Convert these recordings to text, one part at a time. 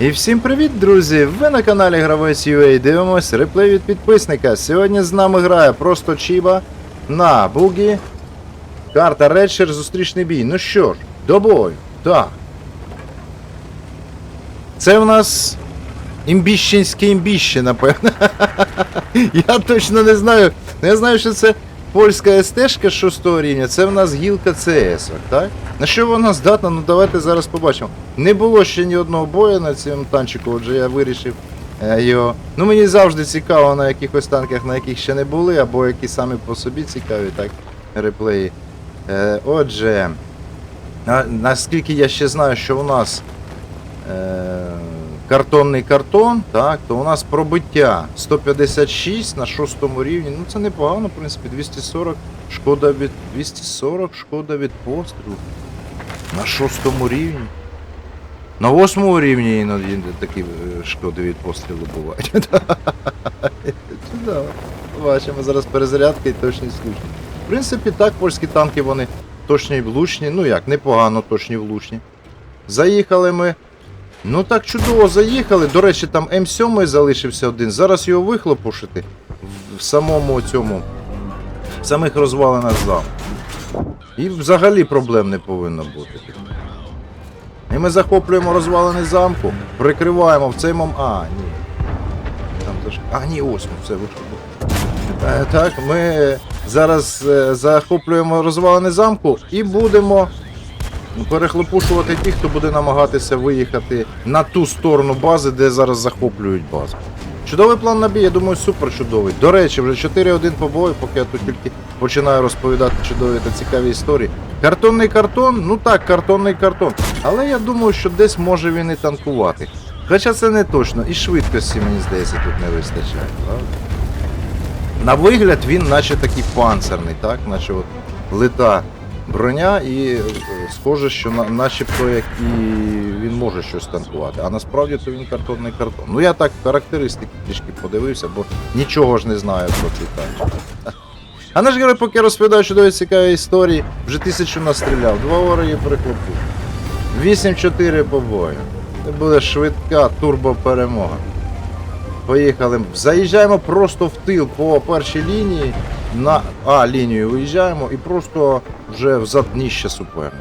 І всім привіт, друзі! Ви на каналі Гравець UA дивимось реплей від підписника. Сьогодні з нами грає просто Чіба на Бугі. Карта Редшер зустрічний бій. Ну що ж, до бою. Так. Це в нас імбіщенське імбіще, напевно. Я точно не знаю. Ну, Я знаю, що це польська СТ-шка 6 рівня, це в нас гілка ЦС, так? На що вона здатна? Ну давайте зараз побачимо. Не було ще ні одного бою на цьому танчику, отже я вирішив е, його. Ну мені завжди цікаво на якихось танках, на яких ще не були, або які самі по собі цікаві, так, реплеї. Е, отже, на, наскільки я ще знаю, що у нас е, картонний картон, так, то у нас пробиття 156 на шостому рівні. Ну це непогано, в принципі, 240 шкода від 240 шкода від пострілу. На шостому рівні. На восьмому рівні іноді такі е, шкоди від пострілу бувають. Бачимо зараз перезарядка і точність влучні. В принципі, так, польські танки вони точні і влучні. Ну як, непогано точні влучні. Заїхали ми. Ну так чудово заїхали. До речі, там М7 залишився один. Зараз його вихлопушити в, самому цьому. В самих розвалинах замку. І взагалі проблем не повинно бути. І ми захоплюємо розвалини замку, прикриваємо в цей момент. А, ні. Там теж. А, ні, ось все вийшло. Е, Так, ми зараз е, захоплюємо розвалини замку і будемо перехлопушувати тих, хто буде намагатися виїхати на ту сторону бази, де зараз захоплюють базу. Чудовий план на бій, я думаю, супер чудовий. До речі, вже 4-1 по бою, поки я тут тільки починаю розповідати чудові та цікаві історії. Картонний картон, ну так, картонний картон. Але я думаю, що десь може він і танкувати. Хоча це не точно, і швидкості, мені здається, тут не вистачає, правда? На вигляд він наче такий панцерний, так? Наче от лита броня і е, схоже, що на, начебто як і він може щось танкувати. А насправді то він картонний картон. Ну я так характеристики трішки подивився, бо нічого ж не знаю про цей танчик. А наш герой поки розповідає чудові цікаві історії, вже тисячу настріляв, два вороги прихлопив. 8-4 по бою. Це буде швидка турбоперемога. Поїхали. Заїжджаємо просто в тил по першій лінії. На А лінію виїжджаємо і просто вже в задніще суперника.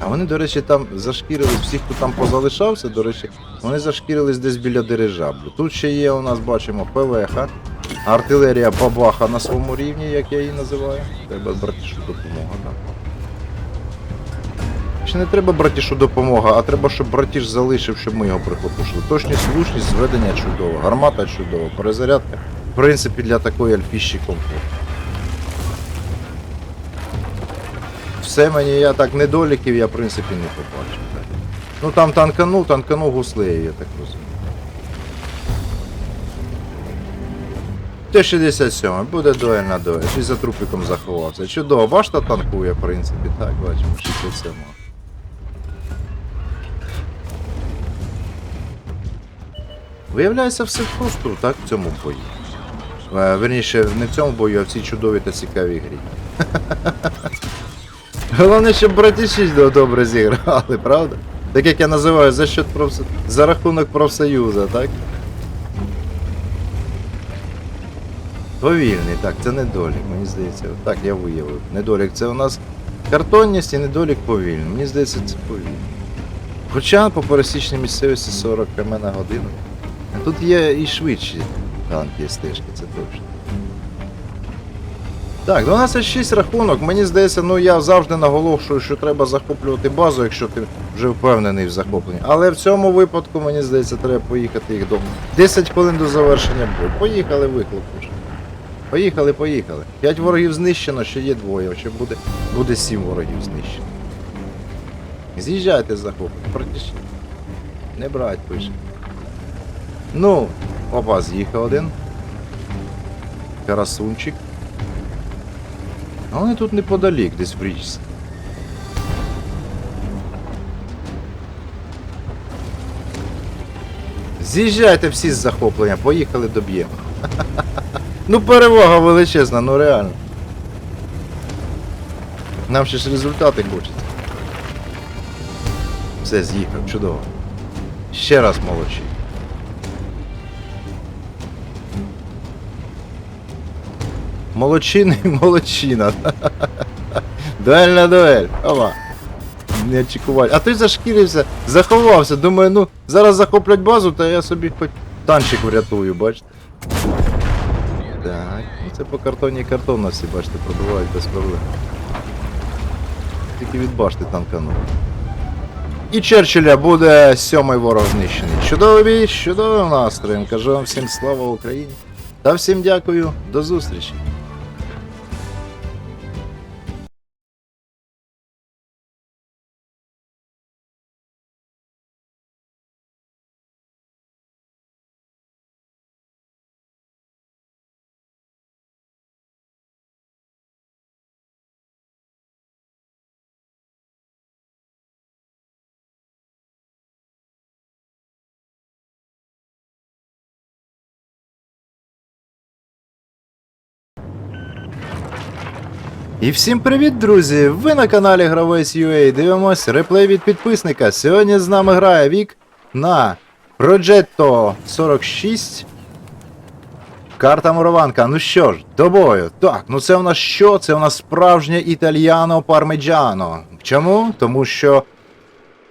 А вони, до речі, там зашкірились, всі, хто там позалишався, до речі, вони зашкірились десь біля дирижаблю. Тут ще є у нас, бачимо, ПВХ, артилерія бабаха на своєму рівні, як я її називаю. Треба братішу допомога, так. Ще не треба братішу допомога, а треба, щоб братіш залишив, щоб ми його прихлопушили. Точність, влучність, зведення чудово, гармата чудова, перезарядка. В принципі, для такої альфіщі комфорт. Все мені, я так недоліків, я в принципі не побачив. Так. Ну там танканув, танканув гуслею, я так розумію. Т-67, буде дуель на дуель, чи за трупиком заховався. Чудово, башта танкує, в принципі, так, бачимо, 67. Виявляється, все просто так в цьому бою. Е, Верніше, не в цьому бою, а в цій чудовій та цікавій грі. Головне, щоб братіші добре зіграли, правда? Так як я називаю за счет профс... за рахунок профсоюзу, так? Повільний, так, це недолік, мені здається. Так, я виявив. Недолік це у нас картонність і недолік повільний. Мені здається, це повільно. Хоча по пересічній місцевості 40 км на годину. Тут є і швидші танки і стежки, це точно. Так, 12-6 рахунок. Мені здається, ну я завжди наголошую, що треба захоплювати базу, якщо ти вже впевнений в захопленні. Але в цьому випадку, мені здається, треба поїхати їх до 10 хвилин до завершення бою. Поїхали викликнувши. Поїхали, поїхали. 5 ворогів знищено, ще є двоє, ще буде, буде 7 ворогів знищено. З'їжджайте з захоплення, протіші. Не брать, пише. Ну, опа, з'їхав один. Карасунчик. А вони тут неподалік, десь в річці. З'їжджайте всі з захоплення, поїхали доб'ємо. Ну перевага величезна, ну реально. Нам ще ж результати хочеться. Все, з'їхав, чудово. Ще раз молодші. Молодчина і молодчина. Дуель на дуель. Ова. Не очікували. А той зашкірився, заховався. Думаю, ну, зараз захоплять базу, то я собі хоч танчик врятую, бачите. Так, ну це по картоні картонності, бачите, пробивають без проблем. Тільки від башти танкану. І Черчилля буде сьомий ворог знищений. Чудовий з чудовим. Кажу вам всім слава Україні. Та всім дякую, до зустрічі. І всім привіт, друзі! Ви на каналі Гравець UA. Дивимось реплей від підписника. Сьогодні з нами грає Вік на Progetto 46. Карта Мурованка. Ну що ж, до бою. Так, ну це у нас що? Це у нас справжнє італьяно пармеджано. Чому? Тому що.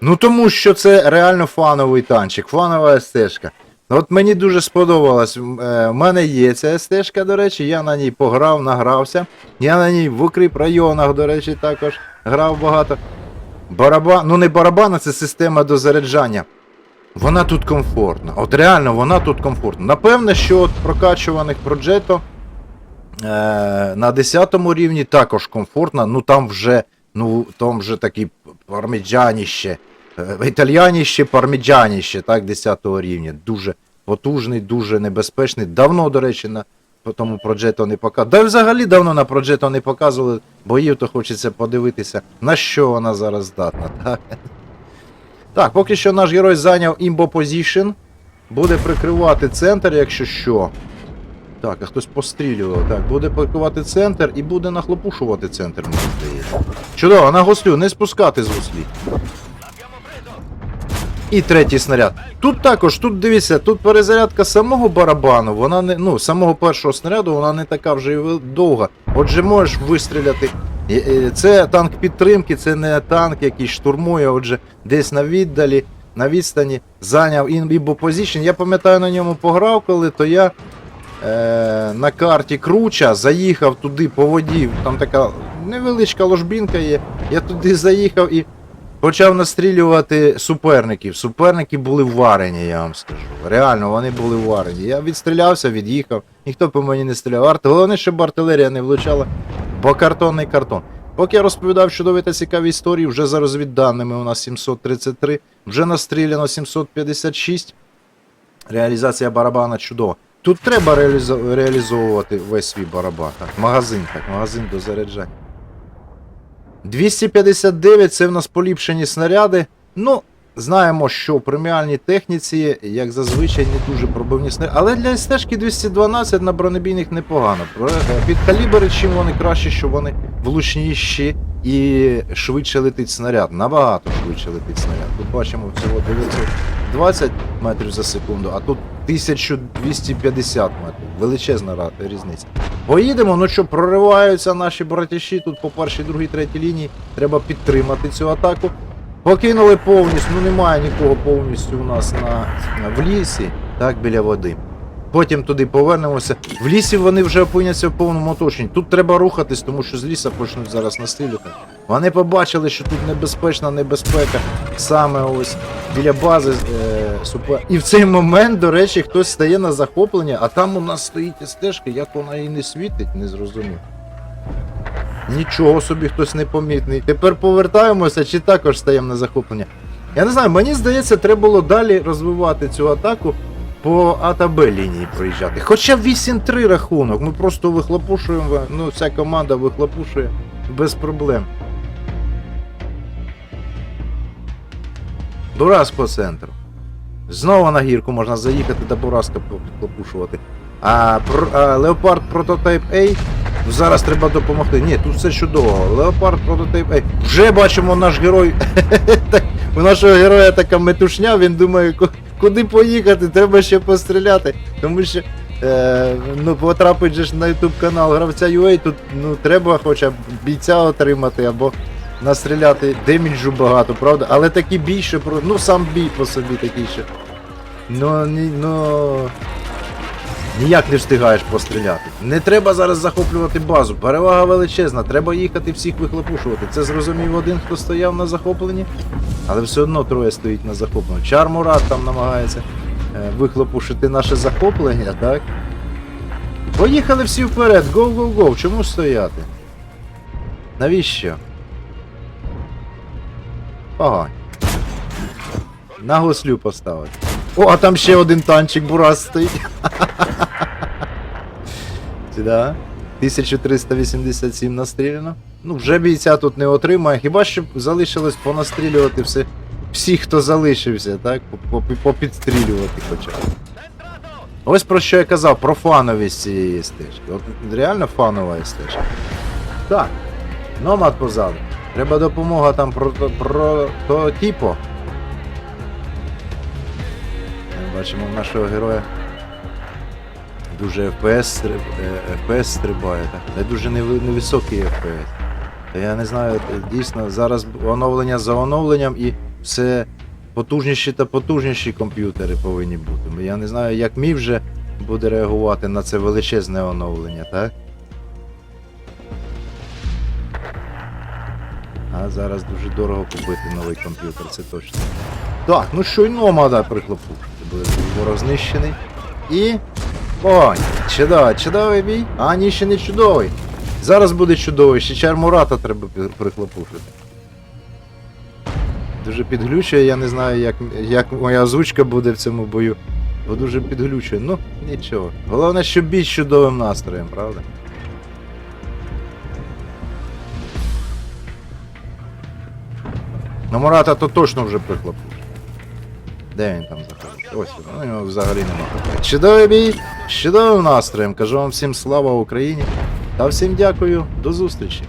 Ну тому що це реально фановий танчик, фанова стежка. От мені дуже сподобалось. М, е, мене є ця стежка, до речі, я на ній пограв, награвся. Я на ній в укріп районах, до речі, також грав багато. Барабан, ну не барабан, а це система дозаряджання. Вона тут комфортна. От реально, вона тут комфортна. Напевне, що от прокачуваних проджето е, на 10 рівні також комфортна. Ну там вже, ну там вже такі парміджаніще. Італьяніще, парміджаніще, так, 10 рівня. Дуже потужний, дуже небезпечний. Давно, до речі, на тому Проджето не показували. Да взагалі давно на Проджето не показували боїв, то хочеться подивитися, на що вона зараз здатна. Так, так поки що наш герой зайняв імбо позішн. Буде прикривати центр, якщо що. Так, а хтось пострілював. Так, буде прикривати центр і буде нахлопушувати центр, мені здається. Чудово, на гуслю, не спускати з гуслі. І третій снаряд. Тут також, тут дивіться, тут перезарядка самого барабану, вона не, ну, самого першого снаряду, вона не така вже й довга. Отже, можеш вистріляти. І- і Це танк підтримки, це не танк, який штурмує, отже, десь на віддалі, на відстані зайняв імбо позицію. Я пам'ятаю, на ньому пограв, коли то я е, на карті Круча заїхав туди по воді. Там така невеличка ложбінка є. Я туди заїхав і почав настрілювати суперників. Суперники були варені, я вам скажу. Реально, вони були варені. Я відстрілявся, від'їхав, ніхто по мені не стріляв. Арт... Головне, щоб артилерія не влучала, бо картонний картон. Поки я розповідав чудові та цікаві історії, вже за розвідданими у нас 733, вже настріляно 756. Реалізація барабана чудова. Тут треба реалізовувати весь свій барабан. Так, магазин, так, магазин до заряджання. 259 це в нас поліпшені снаряди. Ну, знаємо, що в преміальній техніці, як зазвичай, не дуже пробивні снаряди. Але для стежки 212 на бронебійних непогано. Е, Під калібри, чим вони краще, що вони влучніші і швидше летить снаряд. Набагато швидше летить снаряд. Тут бачимо всього 920 метрів за секунду, а тут 1250 метрів. Величезна різниця. Поїдемо, ну що, прориваються наші братіші тут по першій, другій, третій лінії. Треба підтримати цю атаку. Покинули повністю, ну немає нікого повністю у нас на, в лісі, так, біля води. Потім туди повернемося. В лісі вони вже опиняться в повному оточенні. Тут треба рухатись, тому що з ліса почнуть зараз настрілювати. Вони побачили, що тут небезпечна небезпека саме ось біля бази е, супер. І в цей момент, до речі, хтось стає на захоплення, а там у нас стоїть стежка, як вона і не світить, не зрозумів. Нічого собі хтось непомітний. Тепер повертаємося чи також стаємо на захоплення. Я не знаю, мені здається, треба було далі розвивати цю атаку по А та Б лінії проїжджати. Хоча 8-3 рахунок, ми просто вихлопушуємо, ну вся команда вихлопушує без проблем. Дурас по центру. Знову на гірку можна заїхати та Бураска підхлопушувати. А, а Леопард Прототайп A. Зараз треба допомогти. Ні, тут все чудово. Леопард Прототайп A. Вже бачимо наш герой У нашого героя така метушня, він думає, куди поїхати, треба ще постріляти. Тому що е, ну, потрапить же ж на YouTube канал гравця UA, тут ну, треба хоча б бійця отримати або настріляти деміджу багато, правда? Але такий бій, що. Ну сам бій по собі такий ще. Ну, ні, ну. Ніяк не встигаєш постріляти. Не треба зараз захоплювати базу. Перевага величезна, треба їхати всіх вихлопушувати. Це зрозумів один, хто стояв на захопленні, але все одно троє стоїть на захопленні. Чармурат там намагається е, вихлопушити наше захоплення, так? Поїхали всі вперед, гоу-гоу-гоу, чому стояти? Навіщо? Погань. На гуслю поставити. О, а там ще один танчик бурас стоїть. Да. 1387 настріляно. Ну, вже бійця тут не отримає. Хіба що залишилось понастрілювати все. Всіх, хто залишився, так? По- по- Попідстрілювати хоча б. Ось про що я казав, про фановість цієї стежки. От реально фанова стежка. Так. Номад позаду. Треба допомога там про, про то типу. Ми бачимо нашого героя. Дуже FPS, стриб, е, FPS стрибає? Не дуже невисокий FPS. Та Я не знаю, е, дійсно, зараз оновлення за оновленням і все потужніші та потужніші комп'ютери повинні бути. Я не знаю, як мій вже буде реагувати на це величезне оновлення, так? Зараз дуже дорого купити новий комп'ютер, це точно. Так, ну що й номада прихлопушити. Буде ворог знищений. І. Ой, чудовий, чудовий бій. А, ні, ще не чудовий. Зараз буде чудовий, ще чармурата треба прихлопушити. Дуже підглючує, я не знаю, як, як моя озвучка буде в цьому бою. Бо дуже підглючує. Ну, нічого. Головне, щоб бій з чудовим настроєм, правда? Ну, Мурата то точно вже прихлопушив. Де він там заходить? Ось він, ну його взагалі нема. Чудовий бій, чудовим настроєм. Кажу вам всім слава Україні. Та всім дякую, до зустрічі.